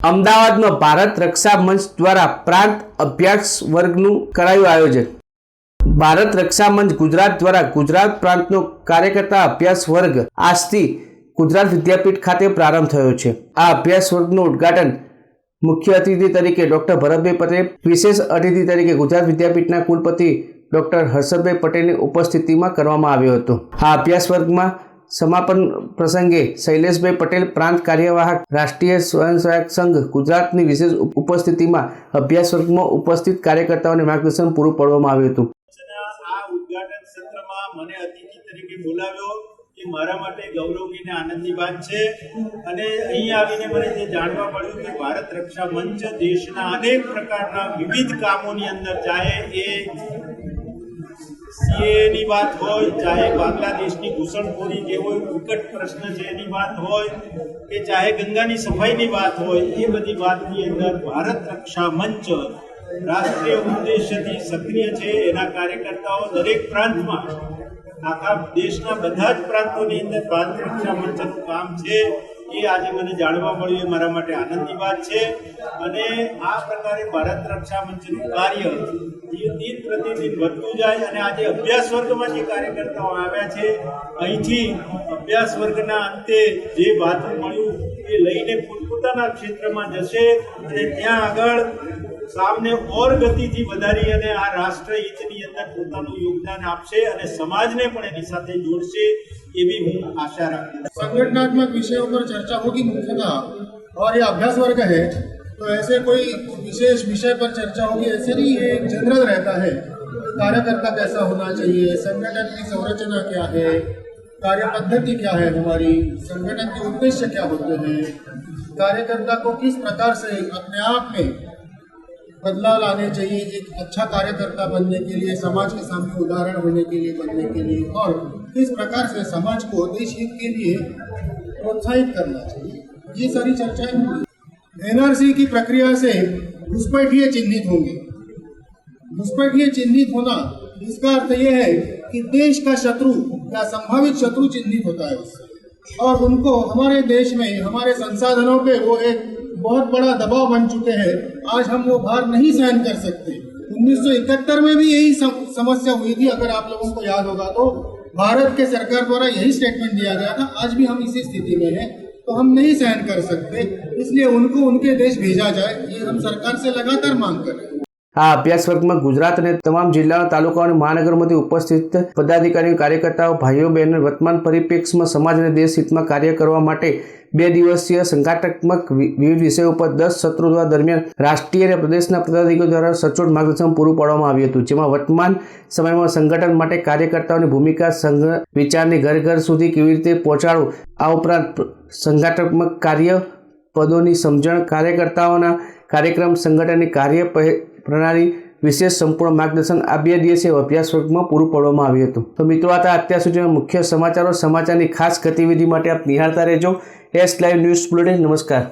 અમદાવાદમાં ભારત રક્ષા મંચ દ્વારા પ્રાંત અભ્યાસ વર્ગનું કરાયું આયોજન. ભારત રક્ષા મંચ ગુજરાત દ્વારા ગુજરાત પ્રાંતનો કાર્યકર્તા અભ્યાસ વર્ગ આજથી ગુજરાત વિદ્યાપીઠ ખાતે પ્રારંભ થયો છે. આ અભ્યાસ વર્ગનું ઉદ્ઘાટન મુખ્ય અતિથિ તરીકે ડોક્ટર ભરતભાઈ પટેલ, વિશેષ અતિથિ તરીકે ગુજરાત વિદ્યાપીઠના કુલપતિ ડોક્ટર હર્ષદભાઈ પટેલની ઉપસ્થિતિમાં કરવામાં આવ્યો હતો. આ અભ્યાસ વર્ગમાં સમાપન પ્રસંગે શૈલેષભાઈ પટેલ પ્રાંત કાર્યવાહક રાષ્ટ્રીય સ્વયંસહાયક સંઘ ગુજરાતની વિશેષ ઉપસ્થિતિમાં અભ્યાસ વર્ગમાં ઉપસ્થિત કાર્યકર્તાઓને માર્ગદર્શન પૂરું પાડવામાં આવ્યું હતું. મને અતિથિ તરીકે બોલાવ્યો એ મારા માટે ગૌરવની અને આનંદની વાત છે. અને અહીં આવીને મને જે જાણવા મળ્યું કે ભારત રક્ષા મંચ દેશના અનેક પ્રકારના વિવિધ કામોની અંદર જાય એ સીએની વાત હોય, ચાહે બાંગ્લાદેશની ઘૂસણખોરી હોય, વિકટ પ્રશ્ન છે એની વાત હોય, કે ચાહે ગંગાની સફાઈની વાત હોય, એ બધી વાતની અંદર ભારત રક્ષા મંચ રાષ્ટ્રીય ઉદ્દેશ્યથી સક્રિય છે એના કાર્યકર્તાઓ દરેક પ્રાંતમાં. આખા દેશના બધા જ પ્રાંતોની અંદર ભારત રક્ષા મંચનું કામ છે, એ આજે મને જાણવા મળ્યું, એ મારા માટે આનંદની વાત છે. અને આ પ્રકારે ભારત રક્ષા મંચનું કાર્ય દિન દિન પ્રતિદિન વધતું જાય અને આજે અભ્યાસ વર્ગમાં જે કાર્યકર્તાઓ આવ્યા છે અહીંથી અભ્યાસ વર્ગના અંતે જે ભાથું મળ્યું એ લઈને પોતપોતાના ક્ષેત્રમાં જશે અને ત્યાં આગળ સામને ઓર ગતિથી વધારી અને આ રાષ્ટ્ર હિતની અંદર પોતાનું યોગદાન આપશે અને સમાજને પણ એની સાથે જોડશે એવી હું આશા રાખું છું संगठनात्मक विषयों पर चर्चा होगी मुख्यतः और ये अभ्यास वर्ग है तो ऐसे कोई विशेष विषय पर चर्चा होगी, ऐसे नहीं, ये एक जनरल रहता है। कार्यकर्ता कैसा होना चाहिए? संगठन की संरचना क्या है? कार्य पद्धति क्या है हमारी? संगठन के उद्देश्य क्या होते हैं? कार्यकर्ता को किस प्रकार से अपने आप में बदलाव लाने चाहिए? एक अच्छा कार्यकर्ता बनने के लिए, समाज के सामने उदाहरण होने के लिए, बनने के लिए, और किस प्रकार से समाज को देश हित के लिए प्रोत्साहित करना चाहिए? ये सारी चर्चाएँ एनआरसी की प्रक्रिया से घुसपैठिए चिन्हित होंगे। घुसपैठिए चिन्हित होना, इसका अर्थ यह है कि देश का शत्रु, या संभावित शत्रु चिन्हित होता है और उनको हमारे देश में, हमारे संसाधनों पे वो एक बहुत बड़ा दबाव बन चुके हैं। आज हम वो भार नहीं सहन कर सकते। 1971 में भी यही समस्या हुई थी, अगर आप लोगों को याद होगा तो। भारत के सरकार द्वारा यही स्टेटमेंट दिया गया था, आज भी हम इसी स्थिति में हैं। तो हम नहीं सहन कर सकते इसलिए उनको उनके देश भेजा जाए ये हम सरकार से लगातार मांग कर रहे हैं આ અભ્યાસ વર્ગમાં ગુજરાત અને તમામ જિલ્લાના તાલુકાઓ અને મહાનગરોમાંથી ઉપસ્થિત પદાધિકારીઓ, કાર્યકર્તાઓ, ભાઈઓ, બહેનો વર્તમાન પરિપ્રેક્ષમાં સમાજ અને દેશ હિતમાં કાર્ય કરવા માટે બે દિવસીય સંઘાટનાત્મક વિવિધ વિષયો ઉપર દસ સત્રો દરમિયાન રાષ્ટ્રીય અને પ્રદેશના પદાધિકારીઓ દ્વારા સચોટ માર્ગદર્શન પૂરું પાડવામાં આવ્યું હતું, જેમાં વર્તમાન સમયમાં સંગઠન માટે કાર્યકર્તાઓની ભૂમિકા, સંઘ વિચારની ઘર ઘર સુધી કેવી રીતે પહોંચાડવું, આ ઉપરાંત સંઘાટનાત્મક કાર્ય પદોની સમજણ, કાર્યકર્તાઓના કાર્યક્રમ, સંગઠનની કાર્ય પ્રણાલી વિશેષ સંપૂર્ણ માર્ગદર્શન આ બે દિવસીય અભ્યાસ વર્ગમાં પૂરું પાડવામાં આવ્યું હતું. તો મિત્રો, આ અત્યાર સુધીના મુખ્ય સમાચારો. સમાચારની ખાસ ગતિવિધિ માટે આપ નિહાળતા રહેજો. એસ લાઈવ ન્યૂઝ બુલેટિન નમસ્કાર.